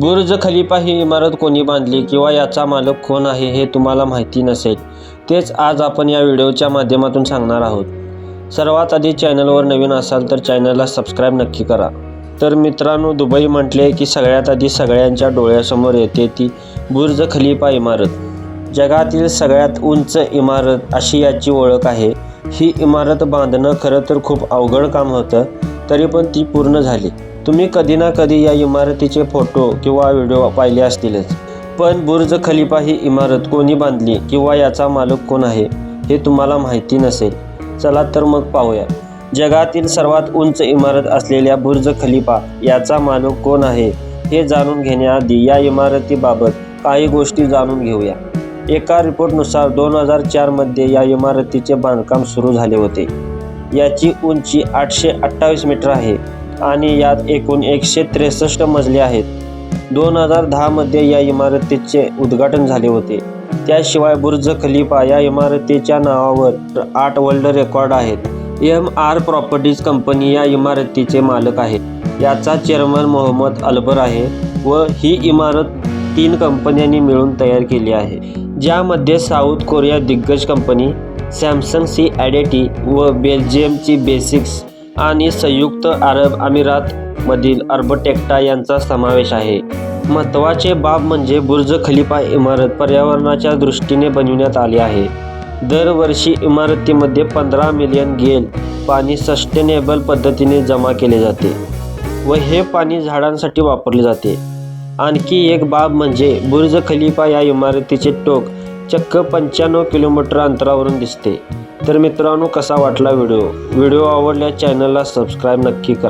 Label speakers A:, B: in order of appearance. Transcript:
A: बुर्ज Khalifa ही इमारत कोणी बांधली किंवा याचा मालक कोण आहे हे तुम्हाला माहिती नसेल तेच आज आपण या व्हिडिओच्या माध्यमातून सांगणार आहोत. सर्वात आधी चॅनलवर नवीन असाल तर चॅनलला सबस्क्राईब नक्की करा. तर मित्रांनो दुबई म्हटले की सगळ्यात आधी सगळ्यांच्या डोळ्यासमोर येते ती बुर्ज खलिफा इमारत. जगातील सगळ्यात उंच इमारत अशी याची ओळख आहे. ही इमारत बांधणं खरं तर खूप अवघड काम होतं तरी पण ती पूर्ण झाली. तुम्ही कधी ना कधी या इमारतीचे फोटो किंवा व्हिडिओ पाहिले असतीलच. पण बुर्ज खलिफा ही इमारत कोणी बांधली किंवा याचा मालक कोण आहे हे तुम्हाला माहिती नसेल. चला तर मग पाहूया. जगातील सर्वात उंच इमारत असलेल्या बुर्ज खलिफा याचा मालक कोण आहे हे जाणून घेण्याआधी या इमारतीबाबत काही गोष्टी जाणून घेऊया. एका रिपोर्टनुसार दोन हजार चारमध्ये या इमारतीचे बांधकाम सुरू झाले होते. याची उंची आठशे अठ्ठावीस मीटर आहे. आणि यात एकूण एकशे त्रेसष्ट मजले आहेत. दोन हजार दहामध्ये या इमारतीचे उद्घाटन झाले होते. त्याशिवाय बुर्ज खलिफा या इमारतीच्या नावावर आठ वर्ल्ड रेकॉर्ड आहेत. एम आर प्रॉपर्टीज कंपनी या इमारतीचे मालक आहेत. याचा चेअरमन मोहम्मद अल्बर आहे व ही इमारत तीन कंपन्यांनी मिळून तयार केली आहे. ज्यामध्ये साऊथ कोरिया दिग्गज company Samsung C and T व बेल्जियमची बेसिक्स आणि संयुक्त अरब अमिरातमधील अर्बटेक्टा यांचा समावेश आहे. महत्त्वाचे बाब म्हणजे बुर्ज खलिफा इमारत पर्यावरणाच्या दृष्टीने बनविण्यात आली आहे. दरवर्षी इमारतीमध्ये पंधरा मिलियन गेल पाणी सस्टेनेबल पद्धतीने जमा केले जाते व हे पाणी झाडांसाठी वापरले जाते. आणखी एक बाब म्हणजे बुर्ज खलिफा या इमारतीचे टोक चक्क पंच्याण्णव किलोमीटर अंतरावरून दिसते. तर मित्रांनो कसा वाटला व्हिडिओ? व्हिडिओ आवडल्यास चॅनलला सबस्क्राईब नक्की करा.